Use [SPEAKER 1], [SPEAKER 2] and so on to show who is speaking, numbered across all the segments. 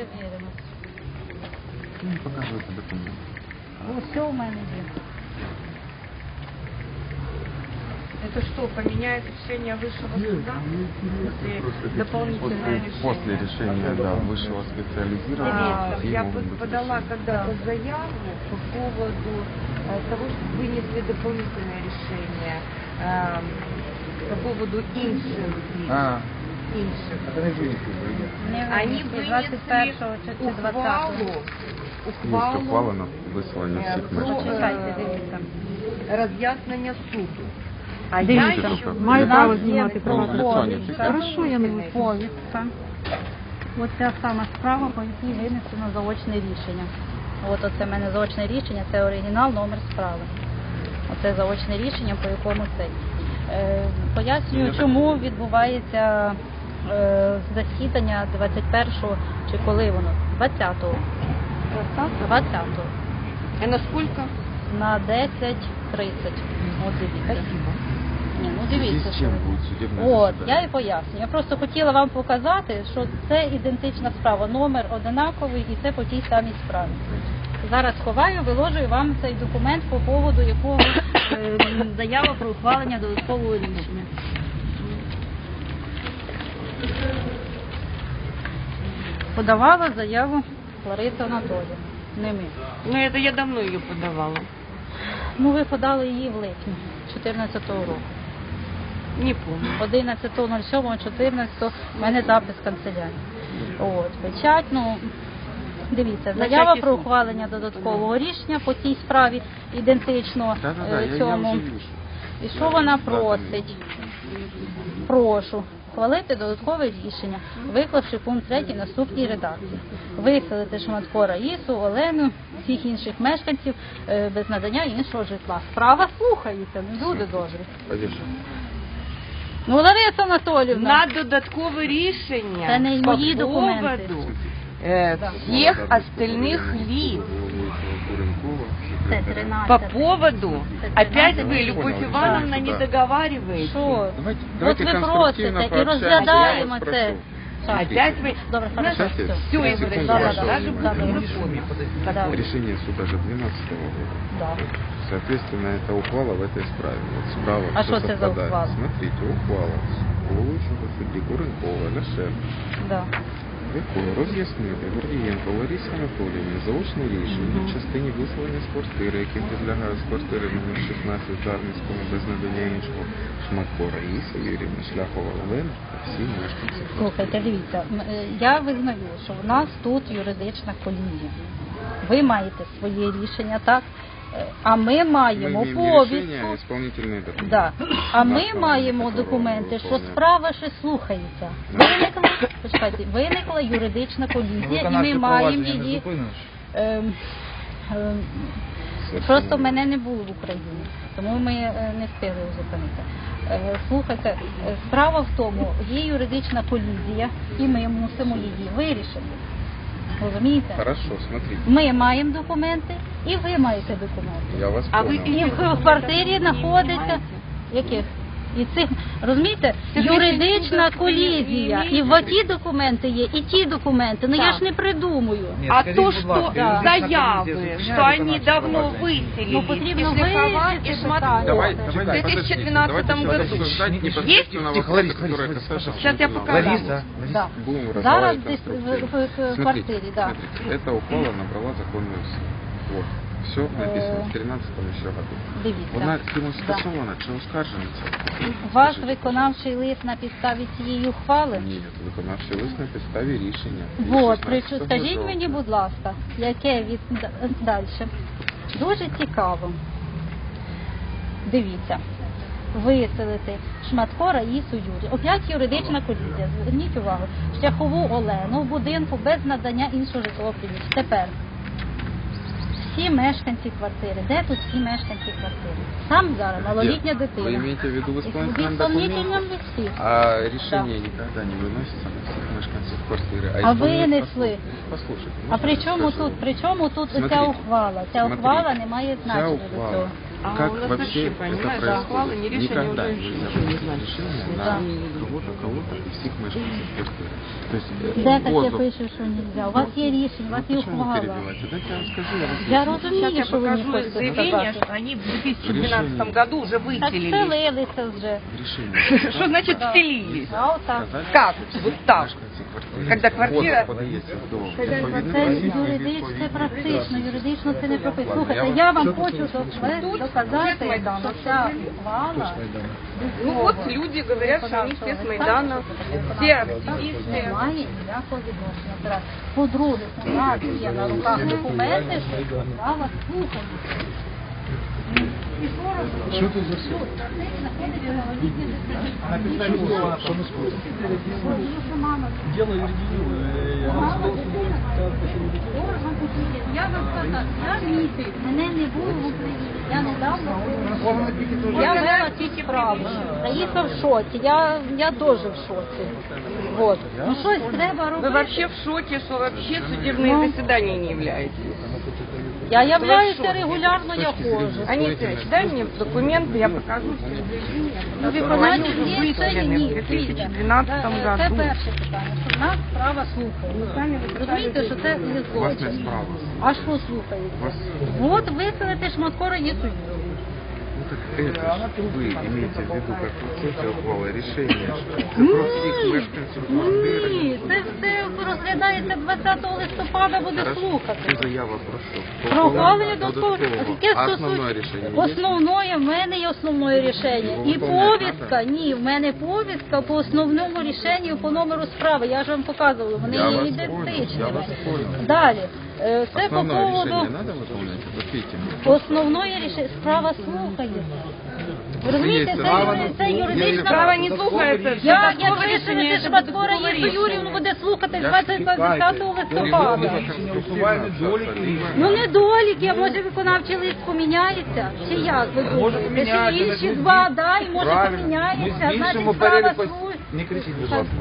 [SPEAKER 1] віримо.
[SPEAKER 2] Ну, Показуйте документ.
[SPEAKER 1] Усе у мене є.
[SPEAKER 3] Это что, поменяет решение высшего суда? Если дополнительное
[SPEAKER 2] После,
[SPEAKER 3] решение?
[SPEAKER 2] после решения да, высшего специализированного
[SPEAKER 3] А, Я
[SPEAKER 2] ему
[SPEAKER 3] под-
[SPEAKER 2] будет
[SPEAKER 3] подала
[SPEAKER 2] решение.
[SPEAKER 3] когда-то заяву по поводу э, того, что вынесли дополнительное решение эм, по поводу інших лиц.
[SPEAKER 2] А,
[SPEAKER 3] Інших.
[SPEAKER 2] это не звоните,
[SPEAKER 1] Не
[SPEAKER 3] Они
[SPEAKER 1] винесли
[SPEAKER 3] вынесли
[SPEAKER 1] 21 чи чи 20.
[SPEAKER 3] ухвалу, ухвалу
[SPEAKER 2] на вислання
[SPEAKER 3] е,
[SPEAKER 2] всіх
[SPEAKER 1] дивіться.
[SPEAKER 3] е, роз'яснення суду. А я ще
[SPEAKER 2] маю право знімати лицо,
[SPEAKER 3] Хорошо, я не.
[SPEAKER 1] Повістка. Оця сама справа, по якій винесено заочне рішення. От оце в мене заочне рішення, це оригінал, номер справи. Оце заочне рішення, по якому цей. Е, пояснюю, чому відбувається засідання 21-го, чи коли воно? 20-го. 20-го.
[SPEAKER 3] А насколько?
[SPEAKER 1] На 10.30. От дивіться. Ні, ну дивіться, що ви. От, я і поясню. Я просто хотіла вам показати, що це ідентична справа. Номер одинаковий і це по тій самій справі. Зараз ховаю, виложую вам цей документ по поводу якого е, заява про ухвалення додаткового рішення. Подавала заяву Лариса Анатоліївна. Не ми.
[SPEAKER 3] Ну, это я давно ее подавала.
[SPEAKER 1] Ну, ви подали її в липні 14-го року.
[SPEAKER 3] Не помню.
[SPEAKER 1] 11.07.14 в мене запис канцелярії. От, печать, ну, дивіться, заява про ухвалення додаткового рішення по цій справі ідентично
[SPEAKER 2] Да-да-да,
[SPEAKER 1] е,
[SPEAKER 2] я, я
[SPEAKER 1] цьому.
[SPEAKER 2] вижу.
[SPEAKER 1] І що вона просить? Прошу ухвалити додаткове рішення, виклавши пункт 3 наступній редакції. Виселити Шматко Раїсу, Олену, всіх інших мешканців е, без надання іншого житла. Справа слухається, не дуже добре. Ну, Лариса Анатоліївна.
[SPEAKER 3] На додаткове рішення
[SPEAKER 1] Це не
[SPEAKER 3] по
[SPEAKER 1] мої документи.
[SPEAKER 3] поводу е, всіх остальних лиц.
[SPEAKER 1] Це 13.
[SPEAKER 3] По поводу,
[SPEAKER 1] Это
[SPEAKER 3] опять
[SPEAKER 1] надо.
[SPEAKER 3] вы, Любовь
[SPEAKER 2] Понял,
[SPEAKER 3] Ивановна,
[SPEAKER 2] да.
[SPEAKER 3] не договариваете.
[SPEAKER 1] Що?
[SPEAKER 2] Давайте,
[SPEAKER 1] От
[SPEAKER 2] давайте
[SPEAKER 1] ви
[SPEAKER 2] конструктивно
[SPEAKER 1] просите і
[SPEAKER 2] пообщаемся.
[SPEAKER 1] розглядаємо
[SPEAKER 2] Я вас
[SPEAKER 1] це.
[SPEAKER 2] прошу.
[SPEAKER 1] Так.
[SPEAKER 3] Опять вы...
[SPEAKER 1] Добре, хорошо,
[SPEAKER 2] Кстати,
[SPEAKER 1] все.
[SPEAKER 3] Все,
[SPEAKER 2] Секунду,
[SPEAKER 3] Игорь
[SPEAKER 1] да,
[SPEAKER 3] Иванович,
[SPEAKER 1] да,
[SPEAKER 3] даже
[SPEAKER 1] да, да,
[SPEAKER 3] уже
[SPEAKER 1] да.
[SPEAKER 3] помню.
[SPEAKER 1] Да.
[SPEAKER 2] Решение суда же 12 года.
[SPEAKER 1] Да.
[SPEAKER 2] Соответственно, это ухвала в этой справе. Вот справа
[SPEAKER 1] А
[SPEAKER 2] всё
[SPEAKER 1] что это за
[SPEAKER 2] совпадает.
[SPEAKER 1] ухвала?
[SPEAKER 2] Смотрите, ухвала головуючого судді Куренкова, Ляшев,
[SPEAKER 1] Да.
[SPEAKER 2] якою роз'яснити Гордієнко Ларисі Анатоліївні заочне рішення в частині виселення з квартири, яких підлягає з квартири номер 16 в Дарницькому без надання іншого Шматко Раїси Юрівни, Шляхова Олена та всі мешканці.
[SPEAKER 1] Слухайте, дивіться, е, я визнаю, що в нас тут юридична колізія. Ви маєте своє рішення, так? Е, А ми маємо
[SPEAKER 2] Ми
[SPEAKER 1] повістку.
[SPEAKER 2] документы.
[SPEAKER 1] Да. А ми маємо документи, що справа ще слухається. Виникла, почекайте, виникла юридична колізія, і ми маємо її. Ем, ем, Просто мене не було в Україні, тому ми е, не встигли зупинити. Е, Слухайте, е, справа в тому, є юридична колізія, і ми мусимо її вирішити. Розумієте?
[SPEAKER 2] Хорошо, смотрите.
[SPEAKER 1] Ми маємо документи, і ви маєте документи.
[SPEAKER 2] Я вас
[SPEAKER 3] А ви.
[SPEAKER 1] І в квартирі знаходиться яких? І цих розумієте, юридична колізія. І в ті документи є, і ті документи. Ну я
[SPEAKER 3] Так.
[SPEAKER 1] ж не придумую.
[SPEAKER 3] А то, что
[SPEAKER 1] Да.
[SPEAKER 3] заявы, что они давно
[SPEAKER 1] Ну
[SPEAKER 3] выселились
[SPEAKER 1] потрібно
[SPEAKER 3] из Лихова и
[SPEAKER 1] вирішити
[SPEAKER 3] Шматко.
[SPEAKER 2] Давай,
[SPEAKER 1] питання.
[SPEAKER 2] давай,
[SPEAKER 3] В 2012
[SPEAKER 2] подождите, давайте
[SPEAKER 3] году.
[SPEAKER 2] обсуждать непосредственно
[SPEAKER 4] Тихо,
[SPEAKER 2] вопросы,
[SPEAKER 4] Лариса,
[SPEAKER 2] которые
[SPEAKER 4] Лариса,
[SPEAKER 2] касаются
[SPEAKER 3] Сейчас я
[SPEAKER 2] судебного
[SPEAKER 3] покажу.
[SPEAKER 2] вопроса.
[SPEAKER 4] Лариса,
[SPEAKER 1] Да.
[SPEAKER 2] Будем
[SPEAKER 1] Зараз
[SPEAKER 2] разговаривать
[SPEAKER 1] десь в,
[SPEAKER 2] конструктивно.
[SPEAKER 1] в- в
[SPEAKER 2] Смотрите,
[SPEAKER 1] квартирі, да.
[SPEAKER 2] смотрите, эта ухвала набрала законную силу. Вот. Все написано в 13 еще году.
[SPEAKER 1] Дивіться.
[SPEAKER 2] Вона кимось скасована чи оскаржена ця?
[SPEAKER 1] Ваш виконавчий лист на підставі цієї ухвали?
[SPEAKER 2] Ні, виконавчий лист на підставі рішення.
[SPEAKER 1] Вот,
[SPEAKER 2] 16
[SPEAKER 1] причу- скажіть мені, будь ласка, яке від далі. Дуже цікаво. Дивіться. Виселити Шматко Раїсу Юрі. Опять юридична колізія. Зверніть увагу. Шляхову Олену в будинку без надання іншого житлового приміщення. Тепер всі мешканці квартири. Де тут всі мешканці квартири? Там зараз малолітня
[SPEAKER 2] Вы
[SPEAKER 1] дитина.
[SPEAKER 2] имеете в виду в
[SPEAKER 1] В
[SPEAKER 2] исполнительном
[SPEAKER 1] исполнительном
[SPEAKER 2] документе?
[SPEAKER 1] листі.
[SPEAKER 2] А решение никогда не выносится на всех мешканцев квартиры.
[SPEAKER 1] А
[SPEAKER 2] исполнитель-
[SPEAKER 1] вынесли.
[SPEAKER 2] Послушайте,
[SPEAKER 1] А
[SPEAKER 2] можно
[SPEAKER 1] при
[SPEAKER 2] я
[SPEAKER 1] чому
[SPEAKER 2] скажу?
[SPEAKER 1] тут, при чому тут
[SPEAKER 2] Смотрите,
[SPEAKER 1] ця ухвала? Ця
[SPEAKER 2] смотрите,
[SPEAKER 1] ухвала не має
[SPEAKER 2] ця
[SPEAKER 1] значення до
[SPEAKER 2] ухвала
[SPEAKER 1] цього.
[SPEAKER 3] А
[SPEAKER 2] как
[SPEAKER 3] у нас
[SPEAKER 2] вообще
[SPEAKER 3] вообще,
[SPEAKER 2] это
[SPEAKER 3] понимаешь,
[SPEAKER 2] происходит.
[SPEAKER 3] склады не решения
[SPEAKER 2] Никогда
[SPEAKER 3] уже
[SPEAKER 2] нельзя
[SPEAKER 3] ничего не
[SPEAKER 2] принять
[SPEAKER 3] значит.
[SPEAKER 2] решение
[SPEAKER 1] Да.
[SPEAKER 2] на кого-то, кого-то и всех мешканцев квартиры. То есть э,
[SPEAKER 1] Де таке
[SPEAKER 2] позов-
[SPEAKER 1] пише, що нельзя? У вас є рішення, у вас є
[SPEAKER 2] Ну, почему
[SPEAKER 1] ухвала.
[SPEAKER 2] перебиваете? Дайте я вам скажу, я вас
[SPEAKER 1] Я
[SPEAKER 2] выслушаю.
[SPEAKER 1] розумію,
[SPEAKER 3] Сейчас я
[SPEAKER 1] що ви не
[SPEAKER 3] покажу
[SPEAKER 1] хочете
[SPEAKER 3] заявление,
[SPEAKER 1] сказати.
[SPEAKER 3] что они в 2012 году уже
[SPEAKER 1] Так
[SPEAKER 3] выселились.
[SPEAKER 1] вселилися вже.
[SPEAKER 2] Решение.
[SPEAKER 3] Что значит
[SPEAKER 1] Да.
[SPEAKER 3] вселились?
[SPEAKER 1] А отак.
[SPEAKER 2] Сказать,
[SPEAKER 3] Как?
[SPEAKER 2] что
[SPEAKER 3] Вот
[SPEAKER 2] всі
[SPEAKER 3] так.
[SPEAKER 2] Квартири
[SPEAKER 3] Когда квартира-
[SPEAKER 2] подається до і
[SPEAKER 1] юридично, це практично, юридично це не прописано. Слухайте, я вам хочу док- доказати,
[SPEAKER 3] Майдану.
[SPEAKER 1] що ця ухвала
[SPEAKER 3] Ну вот люди говорят, что они все с Майдана, все активисты.
[SPEAKER 1] немає ніякого відношення. По-друге, у нас є на руках документи, що справа слухає.
[SPEAKER 4] Що тут за суд? На підставі слова, що ми споримо? Діло
[SPEAKER 1] Я вам сказав, я місяць, мене не було в Україні. Я недавно я вела. Наїхав в шоці. Я, я дуже в шоці. Вот. Ну щось треба
[SPEAKER 3] Вы
[SPEAKER 1] робити.
[SPEAKER 3] вообще в шоке, что вообще судебные заседания не являетесь.
[SPEAKER 1] Я являюся
[SPEAKER 3] Що?
[SPEAKER 1] регулярно, я ходжу.
[SPEAKER 3] Анитович, дай мне документы, я покажу все
[SPEAKER 1] Ну,
[SPEAKER 3] Они
[SPEAKER 1] виконання
[SPEAKER 3] уже
[SPEAKER 1] дій це
[SPEAKER 3] выставлены
[SPEAKER 1] ні.
[SPEAKER 3] в
[SPEAKER 1] Дивіться,
[SPEAKER 3] 2012
[SPEAKER 1] Це
[SPEAKER 3] году.
[SPEAKER 1] перше питання, що в нас справа слухає. Розумієте, що це не
[SPEAKER 2] У вас не
[SPEAKER 1] злочин.
[SPEAKER 2] справа.
[SPEAKER 1] А що слухається?
[SPEAKER 2] У вас
[SPEAKER 1] От виселити шматкора є суд.
[SPEAKER 2] Ну так это ж вы имеете в виду, как процессе ухвали решения. Це про всіх мешканців квартири.
[SPEAKER 1] Ні, це все розглядається 20 листопада, буде
[SPEAKER 2] Хорошо.
[SPEAKER 1] слухати.
[SPEAKER 2] Це заява про що?
[SPEAKER 1] Про ухвалення додаткового.
[SPEAKER 2] додаткового.
[SPEAKER 1] Яке
[SPEAKER 2] А
[SPEAKER 1] стосується-
[SPEAKER 2] основне рішення є?
[SPEAKER 1] Основне, в мене є основне рішення.
[SPEAKER 2] Ви
[SPEAKER 1] І
[SPEAKER 2] виконуєте,
[SPEAKER 1] повістка, ні, в мене повістка по основному рішенню по номеру справи. Я ж вам показувала, вони
[SPEAKER 2] Я
[SPEAKER 1] є
[SPEAKER 2] вас
[SPEAKER 1] ідентичні.
[SPEAKER 2] понял, я вас понял.
[SPEAKER 1] Далі. Е, Це по
[SPEAKER 2] Основное решение
[SPEAKER 1] поводу
[SPEAKER 2] надо выполнять? Ответьте мне.
[SPEAKER 1] рішення. Справа слухає. Ви розумієте, це,
[SPEAKER 2] справа,
[SPEAKER 1] юри- це юридична
[SPEAKER 3] Право не слухается.
[SPEAKER 1] Я, якщо
[SPEAKER 3] це
[SPEAKER 1] що
[SPEAKER 3] додаткове
[SPEAKER 1] Єсу. Юрівну буде слухати
[SPEAKER 2] Я
[SPEAKER 1] 20 20 листопада. Ну недоліки, а може виконавчий лист поміняється? Чи як ви думаєте? Чи
[SPEAKER 4] поміняється,
[SPEAKER 1] інші
[SPEAKER 4] значить,
[SPEAKER 1] два, да, і може
[SPEAKER 4] Правильно.
[SPEAKER 1] поміняється,
[SPEAKER 4] Ми
[SPEAKER 1] значить
[SPEAKER 4] збільшимо
[SPEAKER 1] справа
[SPEAKER 4] перелік. Не кричіть, будь ласка.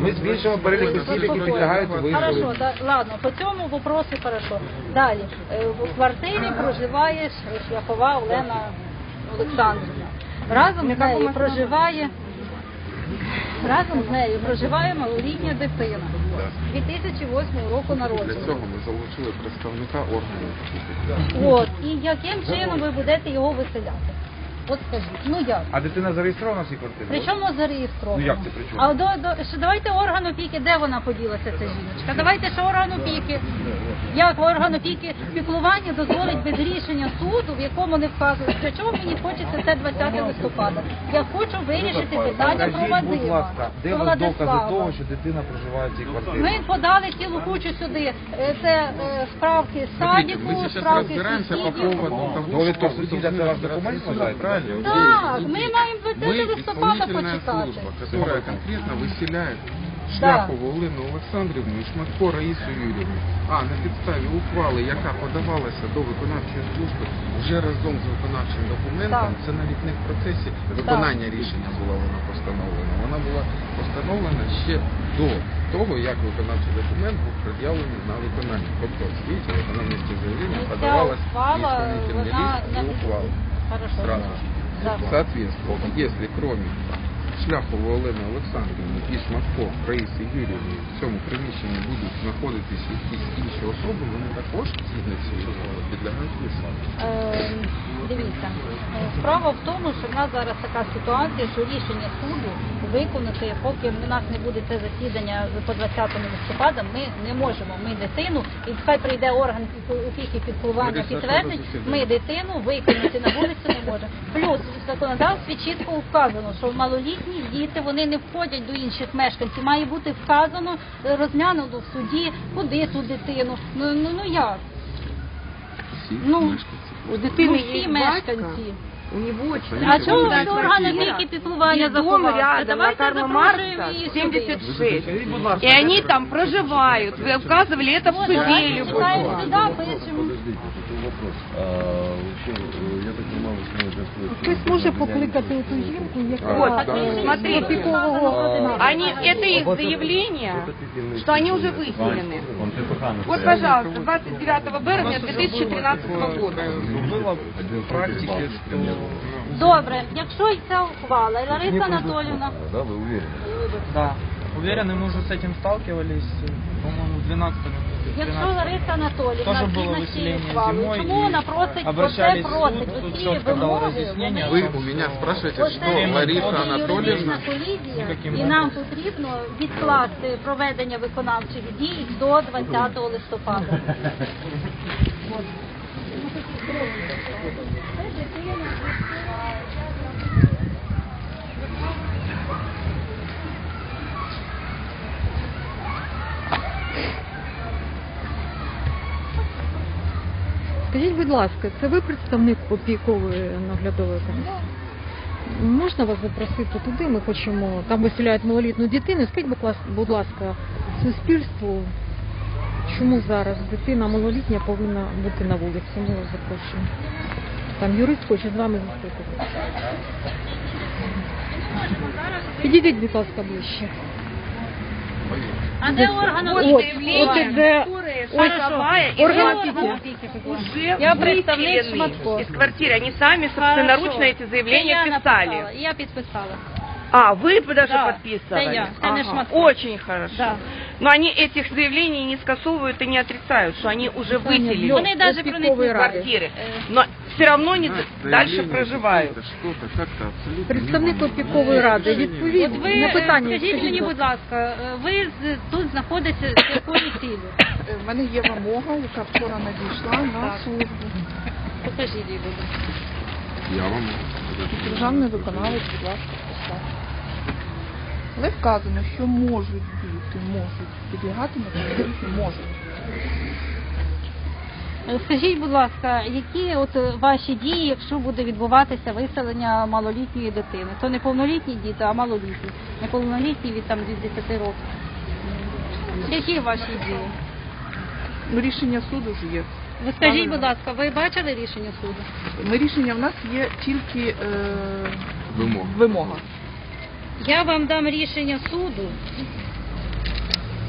[SPEAKER 4] Ми збільшимо перелік осіб, які підлягають
[SPEAKER 1] Хорошо, да, ладно, по цьому вопросу хорошо. Далі, Е, в квартирі проживає Шляхова Олена Олександрівна. Разом з нею проживає разом з нею проживає малолітня дитина 2008 року
[SPEAKER 2] Для
[SPEAKER 1] народження.
[SPEAKER 2] цього ми залучили представника органів.
[SPEAKER 1] От і яким чином ви будете його виселяти? От скажіть, ну як?
[SPEAKER 4] А дитина зареєстрована в цій квартирі?
[SPEAKER 1] Причому зареєстровано?
[SPEAKER 4] Ну, як це при чому?
[SPEAKER 1] А до, до ще давайте орган опіки, де вона поділася, ця жіночка? Давайте ще орган опіки. Як орган опіки піклування дозволить без рішення суду, в якому не вказують. Для чого мені хочеться це 20 листопада? Я хочу вирішити питання про
[SPEAKER 4] Покажіть, будь ласка, де у вас докази
[SPEAKER 1] Владислава.
[SPEAKER 4] того, що дитина проживає в цій квартирі?
[SPEAKER 1] Ми подали цілу кучу сюди. Е, Це е, справки з садіку,
[SPEAKER 2] мы сейчас
[SPEAKER 1] справки з
[SPEAKER 2] разбираемся по
[SPEAKER 1] сусідів.
[SPEAKER 2] поводу того,
[SPEAKER 4] Довідка сусіда, це ваш документ вважаєте?
[SPEAKER 2] Правильно?
[SPEAKER 1] Так, ми маємо 20
[SPEAKER 2] Мы
[SPEAKER 1] листопада
[SPEAKER 2] исполнительная
[SPEAKER 1] почитати.
[SPEAKER 2] служба, которая конкретно выселяет Шляхову Олену Олександрівну і Шматко Раїсу Юрівну. А на підставі ухвали, яка подавалася до виконавчої служби, вже разом з виконавчим документом,
[SPEAKER 1] Так.
[SPEAKER 2] це навіть не в процесі виконання рішення була вона постановлена. Вона була постановлена ще до того, як виконавчий документ був пред'явлений на виконання. Тобто, видите, вот вона вместе з заявленням
[SPEAKER 1] І ця
[SPEAKER 2] подавалась
[SPEAKER 1] ухвала,
[SPEAKER 2] в исполнительный
[SPEAKER 1] вона
[SPEAKER 2] лист и
[SPEAKER 1] на-
[SPEAKER 2] ухвал.
[SPEAKER 1] Хорошо. страна.
[SPEAKER 2] Соответственно, если кроме Шляхової Олени Олександрівни і Шматко Раїси Юрівни в цьому приміщенні будуть знаходитись якісь інші особи, вони також згідно цієї ухвали підлягають висновку.
[SPEAKER 1] Е, Дивіться, е, справа в тому, що в нас зараз така ситуація, що рішення суду виконати, поки в нас не буде це засідання по 20 листопада, ми не можемо. Ми дитину, і хай прийде орган опіки
[SPEAKER 2] десь
[SPEAKER 1] підтвердить, ми дитину виконати на вулицю не можемо. Плюс в законодавстві чітко вказано, що малолітні діти вони не входять до інших мешканців. Має бути вказано, е, розглянуто в суді, куди ту дитину. Ну ну ну як?
[SPEAKER 2] Всі
[SPEAKER 1] Ну,
[SPEAKER 2] мешканці.
[SPEAKER 3] У дитини
[SPEAKER 1] Ну,
[SPEAKER 3] є
[SPEAKER 1] всі
[SPEAKER 3] батько,
[SPEAKER 1] мешканці.
[SPEAKER 3] у него
[SPEAKER 1] А
[SPEAKER 2] Це
[SPEAKER 1] чому
[SPEAKER 2] буде
[SPEAKER 1] ж органи
[SPEAKER 3] квартира.
[SPEAKER 1] опіки піклування
[SPEAKER 3] И дом
[SPEAKER 1] заховався?
[SPEAKER 3] рядом, на
[SPEAKER 1] Давайте
[SPEAKER 3] Карла
[SPEAKER 1] запрошуємо
[SPEAKER 3] Маркса,
[SPEAKER 1] її сюди.
[SPEAKER 3] 76.
[SPEAKER 4] Скажіть, будь ласка,
[SPEAKER 3] И они там проживают. Вы указывали это в
[SPEAKER 1] От,
[SPEAKER 3] суде
[SPEAKER 1] давайте
[SPEAKER 3] любой.
[SPEAKER 1] читаємо сюди, пишемо.
[SPEAKER 5] вопрос. А, вообще, э, я так понимаю, вы сможете открыть...
[SPEAKER 6] Хтось може покликати ту жінку, яка
[SPEAKER 3] Вот,
[SPEAKER 6] е,
[SPEAKER 3] смотрите.
[SPEAKER 6] опікового
[SPEAKER 3] Они, это их заявление, что они уже выселены. Вот, пожалуйста, 29 березня 2013 года.
[SPEAKER 2] Было в практике, что
[SPEAKER 1] Добре, якщо і ця ухвала, і Лариса Анатолівна,
[SPEAKER 5] Да, вы уверены?
[SPEAKER 4] Да. Уверены, мы уже с этим сталкивались, э, по-моему, в 12
[SPEAKER 1] якщо Лариса Анатолівна
[SPEAKER 4] Тоже було
[SPEAKER 1] згідна з цією
[SPEAKER 4] виселення
[SPEAKER 1] ухвалою,
[SPEAKER 4] зимою,
[SPEAKER 1] чому
[SPEAKER 4] і
[SPEAKER 1] вона просить про це
[SPEAKER 4] обращались в суд,
[SPEAKER 1] просить?
[SPEAKER 4] суд
[SPEAKER 1] Оці
[SPEAKER 4] чітко дав
[SPEAKER 1] вимоги,
[SPEAKER 4] роз'яснення.
[SPEAKER 2] вы у меня спрашиваете,
[SPEAKER 1] Оце
[SPEAKER 2] что Лариса
[SPEAKER 1] юридична
[SPEAKER 2] Анатольевна
[SPEAKER 1] колізія,
[SPEAKER 4] Яким
[SPEAKER 1] і нам потрібно відкласти проведення виконавчих дій до 20 листопада.
[SPEAKER 6] Скажіть, будь ласка, це ви представник опікової наглядової комісії? Можна вас запросити туди? Ми хочемо, там виселяють малолітну дитину. Скажіть, будь ласка, суспільству, чому зараз дитина малолітня повинна бути на вулиці? Ми вас запрошуємо. Там юрист хоче з вами зустрітися. Підійдіть, будь ласка, ближче.
[SPEAKER 1] А де орган
[SPEAKER 6] От,
[SPEAKER 1] опіки?
[SPEAKER 6] от іде ось
[SPEAKER 1] Хорошо.
[SPEAKER 6] орган
[SPEAKER 1] Орган
[SPEAKER 6] опіки.
[SPEAKER 1] опіки.
[SPEAKER 3] Уже
[SPEAKER 1] Я представник
[SPEAKER 3] выселены
[SPEAKER 1] Шматко.
[SPEAKER 3] из квартиры. Они сами собственноручно
[SPEAKER 1] Хорошо.
[SPEAKER 3] эти заявления
[SPEAKER 1] Це я
[SPEAKER 3] писали.
[SPEAKER 1] написала, Я підписала.
[SPEAKER 3] А, вы даже
[SPEAKER 1] Да,
[SPEAKER 3] подписывали?
[SPEAKER 1] это я, это не Шматко.
[SPEAKER 3] Очень хорошо.
[SPEAKER 1] Да.
[SPEAKER 3] Но они этих заявлений не скасовывают и не отрицают, что они уже выселили
[SPEAKER 1] Вони навіть про них не знають.
[SPEAKER 3] квартиры.
[SPEAKER 1] Е,
[SPEAKER 3] Но все равно не
[SPEAKER 2] Знаешь,
[SPEAKER 3] дальше
[SPEAKER 2] заявление
[SPEAKER 3] проживают.
[SPEAKER 2] какое-то, Что-то как-то абсолютно...
[SPEAKER 6] Представник
[SPEAKER 2] не может
[SPEAKER 6] опікової ради,
[SPEAKER 1] От
[SPEAKER 6] відповідь
[SPEAKER 1] ви
[SPEAKER 6] на
[SPEAKER 1] е,
[SPEAKER 6] питання.
[SPEAKER 1] скажіть мені, будь ласка, е, ви з- тут знаходитеся з якою цілею?
[SPEAKER 7] В мене є вимога, яка вчора надійшла на службу.
[SPEAKER 1] Покажіть її, будь ласка.
[SPEAKER 2] Я вам...
[SPEAKER 7] Державний виконавець, будь ласка, послав. Але вказано, що можуть бути, можуть підлягати на конкурсі, можуть.
[SPEAKER 1] Скажіть, будь ласка, які от ваші дії, якщо буде відбуватися виселення малолітньої дитини? То не повнолітні діти, а малолітні. Неповнолітні від там від 10 років. Які ваші дії?
[SPEAKER 7] Ну, рішення суду ж є.
[SPEAKER 1] Ви скажіть, будь ласка, ви бачили рішення суду?
[SPEAKER 7] Ми рішення в нас є тільки е,
[SPEAKER 2] Вимога.
[SPEAKER 7] вимога.
[SPEAKER 1] Я вам дам рішення суду.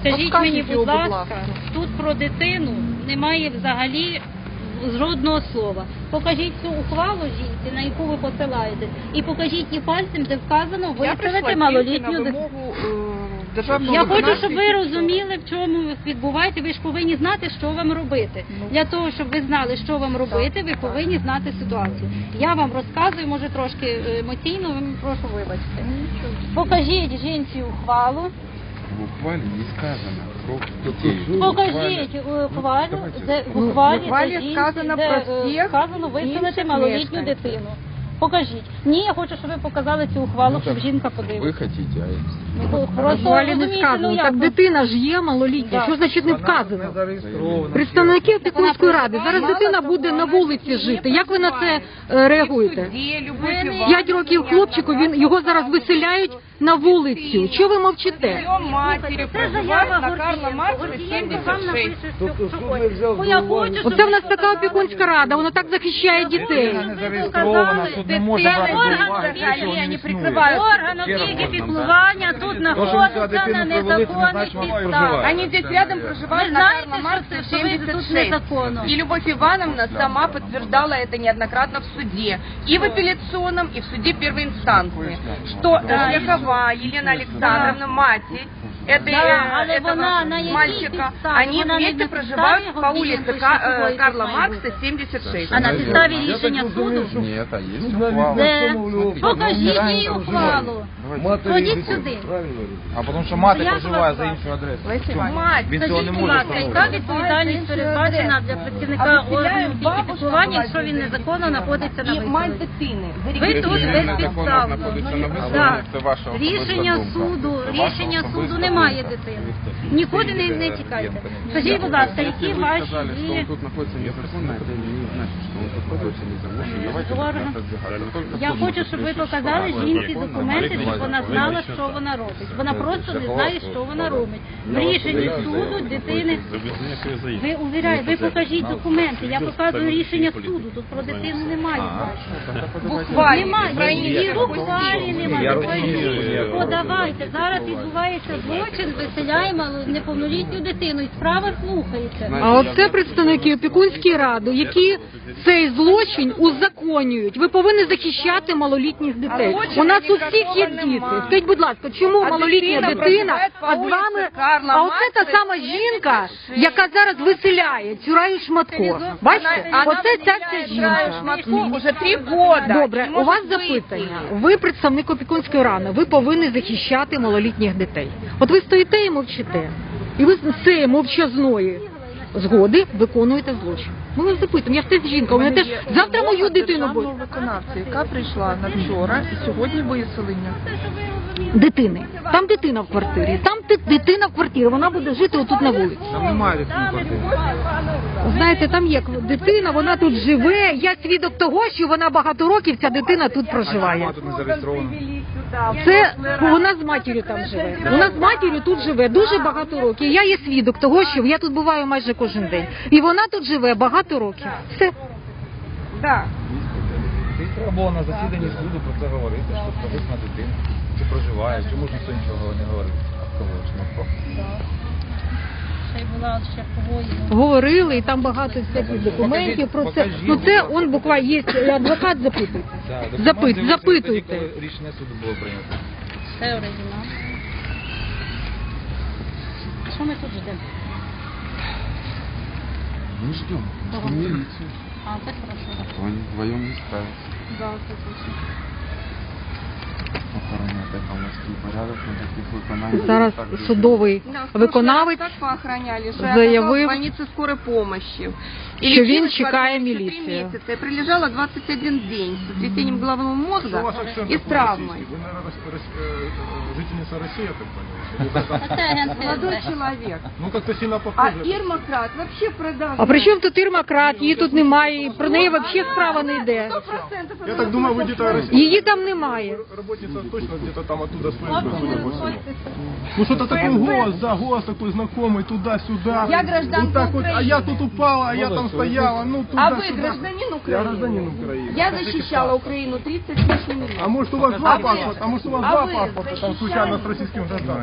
[SPEAKER 1] Скажіть мені, будь ласка, тут про дитину немає взагалі жодного слова. Покажіть цю ухвалу жінці, на яку ви посилаєтесь, і покажіть її пальцем, де вказано виселити малолітню дитину.
[SPEAKER 7] Державного
[SPEAKER 1] Я хочу, щоб ви розуміли, в чому відбувається. Ви ж повинні знати, що вам робити.
[SPEAKER 7] Ну.
[SPEAKER 1] Для того, щоб ви знали, що вам робити, ви повинні знати ситуацію. Я вам розказую, може трошки е, емоційно, ви прошу вибачте. Покажіть жінці ухвалу.
[SPEAKER 2] В ухвале не сказано про детей.
[SPEAKER 1] Покажіть е, ухвалу,
[SPEAKER 2] Давайте.
[SPEAKER 1] де в
[SPEAKER 7] Ну,
[SPEAKER 1] ухвалі,
[SPEAKER 7] ухвалі
[SPEAKER 1] де жінці,
[SPEAKER 7] сказано
[SPEAKER 1] де,
[SPEAKER 7] про
[SPEAKER 1] е,
[SPEAKER 7] всіх
[SPEAKER 1] сказано виселити малолітню дитину. Покажіть. Ні, я хочу, щоб ви показали цю ухвалу, щоб жінка
[SPEAKER 2] Вы
[SPEAKER 1] подивилася.
[SPEAKER 2] хотите, а
[SPEAKER 1] Ну, просто
[SPEAKER 6] Ухвалі не
[SPEAKER 1] розумієте,
[SPEAKER 6] сказано.
[SPEAKER 1] ну
[SPEAKER 6] Так
[SPEAKER 1] як?
[SPEAKER 6] дитина ж є малолітня.
[SPEAKER 1] Да.
[SPEAKER 6] Що значить не вказано?
[SPEAKER 4] зареєстровано.
[SPEAKER 6] Представники опікунської ради. Зараз дитина буде на вулиці жити. Як ви на це е, реагуєте?
[SPEAKER 1] Ви
[SPEAKER 6] П'ять років хлопчику, він його зараз виселяють на вулицю. Чого ви мовчите?
[SPEAKER 3] Ее матери
[SPEAKER 1] Це
[SPEAKER 3] проживает
[SPEAKER 1] заява
[SPEAKER 3] на Карла Маркса 76.
[SPEAKER 1] напише,
[SPEAKER 5] Тобто
[SPEAKER 6] Оце в нас така опікунська рада, вона так захищає дітей.
[SPEAKER 4] не суд не може брати уваги, якщо
[SPEAKER 1] вони
[SPEAKER 4] не існує.
[SPEAKER 3] прикривають.
[SPEAKER 1] Орган піклування тут знаходиться на незаконних підставах.
[SPEAKER 3] Они здесь рядом
[SPEAKER 1] Ви
[SPEAKER 3] проживают на Карла Маркса
[SPEAKER 1] це що ви тут
[SPEAKER 3] 76. И Любовь Ивановна сама подтверждала это неоднократно в суде. И в апелляционном, и в суде первой инстанции. Что
[SPEAKER 1] Да.
[SPEAKER 3] Шляхова Елена Александровна, мать этой,
[SPEAKER 1] Да,
[SPEAKER 3] э,
[SPEAKER 1] але
[SPEAKER 3] этого
[SPEAKER 1] вона на якій
[SPEAKER 3] мальчика,
[SPEAKER 1] підставі?
[SPEAKER 3] они
[SPEAKER 1] Вона не
[SPEAKER 3] вместе
[SPEAKER 1] на
[SPEAKER 3] проживают
[SPEAKER 1] підставі
[SPEAKER 3] по улице
[SPEAKER 1] Гордієнко,
[SPEAKER 3] Ка-
[SPEAKER 1] що
[SPEAKER 3] э,
[SPEAKER 1] такої
[SPEAKER 3] Карла
[SPEAKER 1] має
[SPEAKER 3] Маркса
[SPEAKER 1] бути?
[SPEAKER 3] 76.
[SPEAKER 1] А на підставі
[SPEAKER 5] Я так
[SPEAKER 1] рішення
[SPEAKER 5] розумію,
[SPEAKER 1] суду?
[SPEAKER 2] Нет, а есть
[SPEAKER 5] Ну,
[SPEAKER 2] ухвала.
[SPEAKER 1] Де?
[SPEAKER 5] Встановлював.
[SPEAKER 1] Покажіть їй ухвалу.
[SPEAKER 5] Матері
[SPEAKER 1] Ходіть
[SPEAKER 5] дитини,
[SPEAKER 1] сюди.
[SPEAKER 5] Правильно?
[SPEAKER 4] А тому що мати
[SPEAKER 1] Як
[SPEAKER 4] проживає за.
[SPEAKER 7] Леся Іванівна.
[SPEAKER 3] Мать,
[SPEAKER 4] Він цього не
[SPEAKER 1] Скажіть, будь
[SPEAKER 4] може
[SPEAKER 1] ласка, яка відповідальність передбачена для працівника органів опіки піклування, якщо він незаконно знаходиться на
[SPEAKER 3] и мать
[SPEAKER 1] виселенні?
[SPEAKER 3] дитини.
[SPEAKER 1] Ви тут
[SPEAKER 2] він незаконно
[SPEAKER 1] безпідставно.
[SPEAKER 2] знаходиться на виселенні, це ваша особиста
[SPEAKER 1] Рішення
[SPEAKER 2] думка.
[SPEAKER 1] суду,
[SPEAKER 2] Це ваша
[SPEAKER 1] рішення
[SPEAKER 2] особиста
[SPEAKER 1] суду немає
[SPEAKER 2] думка.
[SPEAKER 1] дитини. Нікуди не, не тікайте. Скажіть, будь ласка, які ваші
[SPEAKER 2] сказали, что
[SPEAKER 1] дії?
[SPEAKER 2] тут находится незаконно, это не значит, что он. Давайте
[SPEAKER 1] Я хочу, щоб ви показали жінці документи,
[SPEAKER 2] это
[SPEAKER 1] вона знала, що вона робить. Вона просто не знає, що вона робить. В рішенні суду дитини. Ви увіряєте, ви покажіть документи. Я показую рішення суду. Тут про дитину немає.
[SPEAKER 3] Буквально.
[SPEAKER 1] Немає. Її буквалі немає. Подавайте. Зараз відбувається злочин, виселяємо неповнолітню дитину. І справа слухається.
[SPEAKER 6] А оце представники опікунської ради, які цей злочин узаконюють. Ви повинні захищати малолітніх дітей. У нас у всіх є діти. Скажіть, будь ласка, чому малолітня
[SPEAKER 3] дитина
[SPEAKER 6] а з вами, а оце та сама жінка, яка зараз виселяє Цюраю Шматко. Бачите, оце ця ця жінка.
[SPEAKER 3] Уже три года.
[SPEAKER 6] Добре, у вас запитання. Ви представник опікунської рани, ви повинні захищати малолітніх дітей. От ви стоїте і мовчите, і ви з цієї мовчазної згоди виконуєте злочин. Ми вас запитуємо, я ж теж жінка, у мене теж завтра мою дитину буде.
[SPEAKER 7] Виконавця, яка прийшла на вчора і сьогодні виселення.
[SPEAKER 6] Дитини. Там дитина в квартирі, там ти- дитина в квартирі, вона буде жити отут на вулиці.
[SPEAKER 2] Там немає дитини квартири.
[SPEAKER 6] Знаєте, там є дитина, вона тут живе. Я свідок того, що вона багато років ця дитина тут проживає.
[SPEAKER 2] Вона тут не зареєстрована.
[SPEAKER 6] Це вона з матір'ю там живе. Вона з матір'ю тут живе дуже багато років. Я є свідок того, що я тут буваю майже кожен день. І вона тут живе багато років. Все.
[SPEAKER 3] Да.
[SPEAKER 8] Треба було на засіданні суду про це говорити, що провисна дитина, чи проживає, чому ж ніхто нічого не говорив. Кого ж Шматко?
[SPEAKER 1] Була ще.
[SPEAKER 6] Говорили, і там багато всяких документів про це.
[SPEAKER 8] покажіть,
[SPEAKER 6] Ну це он буквально є адвокат запитує.
[SPEAKER 8] Так,
[SPEAKER 6] Запит- запитуйте.
[SPEAKER 8] тоді, коли Рішення суду було прийнято.
[SPEAKER 1] Це оригінал. Що ми тут ждемо?
[SPEAKER 2] Мы ждем. Милицию.
[SPEAKER 1] А, це хорошо.
[SPEAKER 2] Они вдвоем не справятся. Охороняти громадський порядок на таких виконаннях.
[SPEAKER 6] Зараз судовий виконавець
[SPEAKER 3] поохраняли,
[SPEAKER 6] заявив,
[SPEAKER 3] в помощи. И
[SPEAKER 6] що він чекає міліцію.
[SPEAKER 3] месяца. Прилежала 21 день с сотрясением головного мозга и с травмой.
[SPEAKER 5] Вы, наверное, жительница России, я так понял?
[SPEAKER 1] А це
[SPEAKER 3] Молодой
[SPEAKER 1] ФСБ.
[SPEAKER 5] Ну, как-то сильно
[SPEAKER 3] А
[SPEAKER 5] похоже.
[SPEAKER 3] Ирмакрат вообще продажа.
[SPEAKER 6] А при чому тут Ірмакрат? Її тут немає, і про неї взагалі справа не йде.
[SPEAKER 5] Я так думаю, вы где-то Россия.
[SPEAKER 6] Її там немає.
[SPEAKER 5] Работница точно где-то там оттуда с ФСБ, судя по всему. Ну что-то такой голос, да, голос такой знакомый, туда-сюда.
[SPEAKER 3] Я гражданка
[SPEAKER 5] вот так вот, а я тут упала, а я там стояла, ну
[SPEAKER 3] А вы
[SPEAKER 5] туда-сюда.
[SPEAKER 3] гражданин
[SPEAKER 5] Я
[SPEAKER 3] Украины?
[SPEAKER 5] гражданин Украины.
[SPEAKER 3] Я защищала Украину 30 с лишним лет.
[SPEAKER 5] А может у вас два паспорта, а может у вас
[SPEAKER 3] А
[SPEAKER 5] два
[SPEAKER 3] вы
[SPEAKER 5] паспорта, там случайно с российским гражданством.